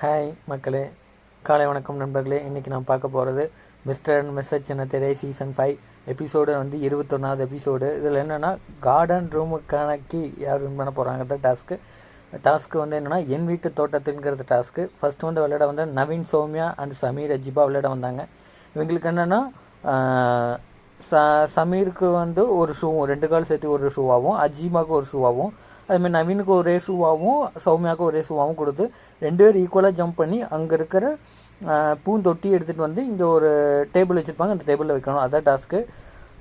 Hi மக்களே. காலை வணக்கம் நண்பர்களே. இன்றைக்கி நான் பார்க்க போகிறது மிஸ்டர் அண்ட் மிஸ்ஸஸ் சின்ன திரை சீசன் ஃபைவ் எபிசோடு வந்து இருபத்தொன்னாவது எபிசோடு இதில் என்னென்னா கார்டன் ரூமுக்கான கீ யார் வின் பண்ண போகிறாங்கிறத டாஸ்க்கு டாஸ்க்கு வந்து என்னென்னா என் வீட்டு தோட்டத்துங்கிறது டாஸ்க்கு ஃபஸ்ட்டு வந்து விளையாட வந்து நவீன் சௌமியா அண்ட் சமீர் அஜிபா விளையாட வந்தாங்க. இவங்களுக்கு என்னென்னா ச சமீருக்கு வந்து ஒரு ஷூவும் ரெண்டு கால் சேர்த்து ஒரு ஷூவாகவும் அஜிமாவுக்கு ஒரு ஷூவாகவும் அதுமாதிரி நவீனுக்கு ஒரே ஷூவாகவும் சௌமியாவுக்கு ஒரே ஷூவாகவும் கொடுத்து ரெண்டு பேரும் ஈக்குவலாக ஜம்ப் பண்ணி அங்கே இருக்கிற பூந்தொட்டி எடுத்துகிட்டு வந்து இங்கே ஒரு டேபிள் வச்சுருப்பாங்க. அந்த டேபிளில் வைக்கணும். அதான் டாஸ்க்கு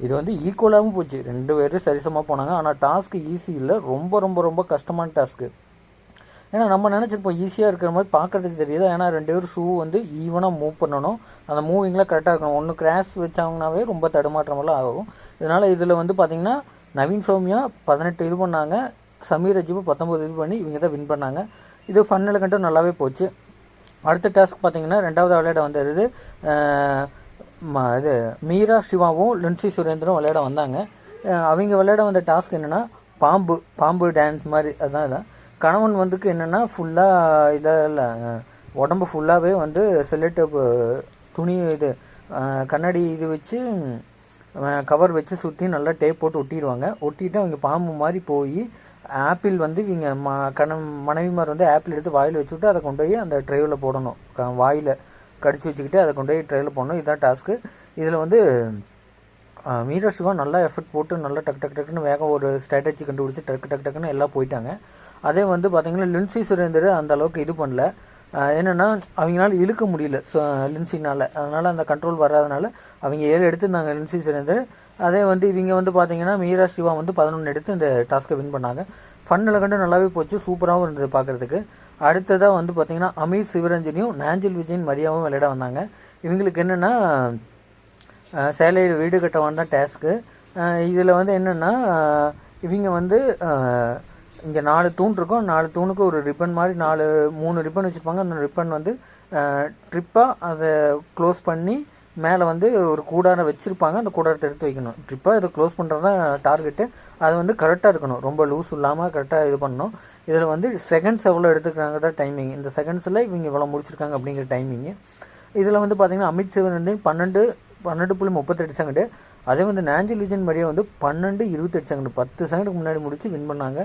இது வந்து ஈக்குவலாகவும் போச்சு. ரெண்டு பேரும் சரிசமாக போனாங்க. ஆனால் டாஸ்க்கு ஈஸி இல்லை. ரொம்ப ரொம்ப ரொம்ப கஷ்டமான டாஸ்க்கு ஏன்னா நம்ம நினச்சிருப்போம் ஈஸியாக இருக்கிற மாதிரி பார்க்குறதுக்கு தெரியுது. ஏன்னா ரெண்டு பேரும் ஷூ வந்து ஈவனாக மூவ் பண்ணணும். அந்த மூவிங்லாம் கரெக்டாக இருக்கணும். ஒன்று கிராஷ் வச்சாங்கனாவே ரொம்ப தடுமாற்றமெல்லாம் ஆகும். இதனால் இதில் வந்து பார்த்திங்கன்னா நவீன் சௌமியா பதினெட்டு இது பண்ணாங்க. சமீர் அஜிபு பத்தொம்பது இது பண்ணி இவங்க தான் வின் பண்ணாங்க. இது ஃபன்னில் கண்டு நல்லாவே போச்சு. அடுத்த டாஸ்க் பார்த்தீங்கன்னா ரெண்டாவது விளையாட வந்தது இது மீரா சிவாவும் லின்சி சுரேந்தரும் விளையாட வந்தாங்க. அவங்க விளையாட வந்த டாஸ்க் என்னென்னா பாம்பு பாம்பு டான்ஸ் மாதிரி அதான் இதான். கணவன் வந்துக்கு என்னென்னா ஃபுல்லாக இதில் இல்லை உடம்பு ஃபுல்லாகவே வந்து செல்லட்டு துணி இது கண்ணாடி இது வச்சு கவர் வச்சு சுற்றி நல்லா டேப் போட்டு ஒட்டிடுவாங்க. ஒட்டிட்டு அவங்க பாம்பு மாதிரி போய் ஆப்பிள் வந்து இவங்க ம கண மனைவிமார் வந்து ஆப்பிள் எடுத்து வாயில் வச்சுட்டு அதை கொண்டு போய் அந்த ட்ரைவில் போடணும். க வாயில் கடிச்சு வச்சுக்கிட்டு அதை கொண்டு போய் ட்ரைவில் போடணும். இதுதான் டாஸ்க்கு இதில் வந்து மீரா சிவா நல்லா எஃபர்ட் போட்டு நல்லா டக் டக் டக்குன்னு வேகம் ஒரு ஸ்ட்ராட்டஜி கண்டுபிடிச்சி டக்கு டக் டக்குன்னு எல்லாம் போயிட்டாங்க. அதே வந்து பார்த்திங்கன்னா லின்சி சுரேந்தர் அந்த அளவுக்கு இது பண்ணல. என்னென்னா அவங்களால இழுக்க முடியல லின்சினால் அதனால் அந்த கண்ட்ரோல் வராதனால அவங்க ஏழு எடுத்துருந்தாங்க லின்சி சேர்ந்து. அதே வந்து இவங்க வந்து பார்த்தீங்கன்னா மீரா சிவா வந்து பதினொன்று எடுத்து இந்த டாஸ்க்கை வின் பண்ணாங்க. ஃபன்னில் கண்டு நல்லாவே போச்சு சூப்பராகவும் இருந்தது பார்க்குறதுக்கு அடுத்ததாக வந்து பார்த்தீங்கன்னா அமீர் சிவரஞ்சனியும் நாஞ்சல் விஜயன் மரியாவும் விளையாட வந்தாங்க. இவங்களுக்கு என்னென்னா சேலையில் வீடு கட்ட வந்தால் டாஸ்க்கு இதில் வந்து என்னென்னா இவங்க வந்து இங்கே நாலு தூண் இருக்கும். நாலு தூணுக்கு ஒரு ரிப்பன் மாதிரி நாலு மூணு ரிப்பன் வச்சுருப்பாங்க. அந்த ரிப்பன் வந்து ட்ரிப்பாக அதை க்ளோஸ் பண்ணி மேலே வந்து ஒரு கூடாரம் வச்சுருப்பாங்க. அந்த கூடாரத்தை எடுத்து வைக்கணும். ட்ரிப்பாக இதை க்ளோஸ் பண்ணுறது தான் டார்கெட்டு அது வந்து கரெக்டாக இருக்கணும். ரொம்ப லூஸ் இல்லாமல் கரெக்டாக இது பண்ணணும். இதில் வந்து செகண்ட்ஸ் எவ்வளோ எடுத்துக்கிறாங்க தான் டைமிங் இந்த செகண்ட்ஸில் இவங்க இவ்வளோ முடிச்சிருக்காங்க அப்படிங்கிற டைமிங்கு இதில் வந்து பார்த்திங்கன்னா அமித் சிவன் வந்து பன்னெண்டு பன்னெண்டு புள்ளி முப்பத்தெட்டு செகண்டு அதே வந்து நேஞ்சல் விஜயன் மாதிரியே வந்து பன்னெண்டு இருபத்தெட்டு செகண்ட் பத்து செகண்டுக்கு முன்னாடி முடிச்சு வின் பண்ணாங்க.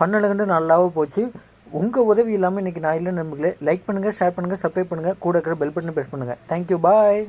பன்னெண்டு கண்டு நல்லாவும் போச்சு. உங்கள் உதவி இல்லாமல் இன்றைக்கி நான் இல்லை நம்பர்களே லைக் பண்ணுங்கள் ஷேர் பண்ணுங்கள் சப்ஸ்கிரைப் பண்ணுங்கள் கூட இருக்கிற பெல் பட்டனை ப்ரெஸ் பண்ணுங்கள் தேங்க்யூ பாய்